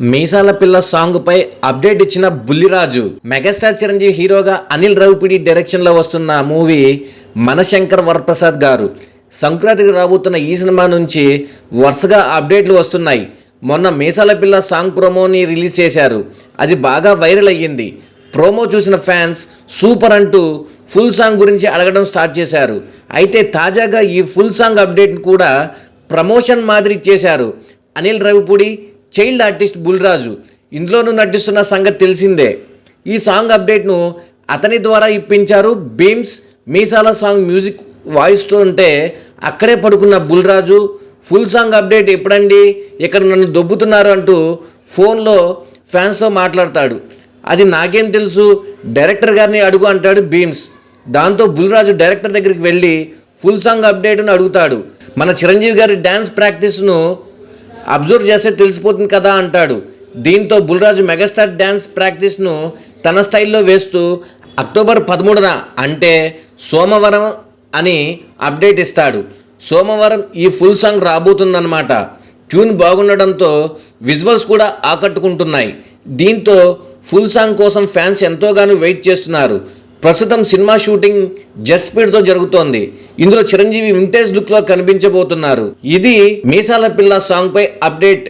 మీసాల పిల్ల సాంగ్ పై అప్డేట్ ఇచ్చిన బుల్లిరాజు మెగాస్టార్ చిరంజీవి హీరోగా అనిల్ రవిపిడి డైరెక్షన్లో వస్తున్న మూవీ మనశంకర్ వరప్రసాద్ గారు. సంక్రాంతికి రాబోతున్న ఈ సినిమా నుంచి వరుసగా అప్డేట్లు వస్తున్నాయి. మొన్న మీసాల పిల్ల సాంగ్ ప్రోమోని రిలీజ్ చేశారు. అది బాగా వైరల్ అయ్యింది. ప్రోమో చూసిన ఫ్యాన్స్ సూపర్ అంటూ ఫుల్ సాంగ్ గురించి అడగడం స్టార్ట్ చేశారు. అయితే తాజాగా ఈ ఫుల్ సాంగ్ అప్డేట్ కూడా ప్రమోషన్ మాదిరి చేశారు. Anil Ravipudi child artist Bulraju. ఇందులోనూ నటిస్తున్న సంగతి తెలిసిందే. ఈ సాంగ్ అప్డేట్ను అతని ద్వారా ఇప్పించారు బీమ్స్ మీసాల సాంగ్ మ్యూజిక్ వాయిస్తో ఉంటే అక్కడే పడుకున్న బుల్రాజు ఫుల్ సాంగ్ అప్డేట్ ఎప్పుడండి? ఇక్కడ నన్ను దొబ్బుతున్నారు? అంటూ ఫోన్లో ఫ్యాన్స్తో మాట్లాడతాడు. అది నాకేం తెలుసు? డైరెక్టర్ గారిని అడుగు అంటాడు బీమ్స్ దాంతో బుల్రాజు డైరెక్టర్ దగ్గరికి వెళ్ళి ఫుల్ సాంగ్ అప్డేట్ను అడుగుతాడు. మన చిరంజీవి గారి డ్యాన్స్ ప్రాక్టీస్ను అబ్జర్వ్ చేస్తే తెలిసిపోతుంది కదా అంటాడు. దీంతో బుల్రాజు మెగాస్టార్ డ్యాన్స్ ప్రాక్టీస్ను తన స్టైల్లో వేస్తూ అక్టోబర్ పదమూడున అంటే సోమవారం అని అప్డేట్ ఇస్తాడు. సోమవారం ఈ ఫుల్ సాంగ్ రాబోతుందన్నమాట. ట్యూన్ బాగుండడంతో విజువల్స్ కూడా ఆకట్టుకుంటున్నాయి. దీంతో ఫుల్ సాంగ్ కోసం ఫ్యాన్స్ ఎంతోగానో వెయిట్ చేస్తున్నారు. ప్రస్తుతం సినిమా షూటింగ్ జెట్ స్పీడ్తో జరుగుతోంది. ఇందులో చిరంజీవి వింటేజ్ లుక్లో కనిపించబోతున్నారు. ఇది మీసాల పిల్ల సాంగ్ పై అప్డేట్.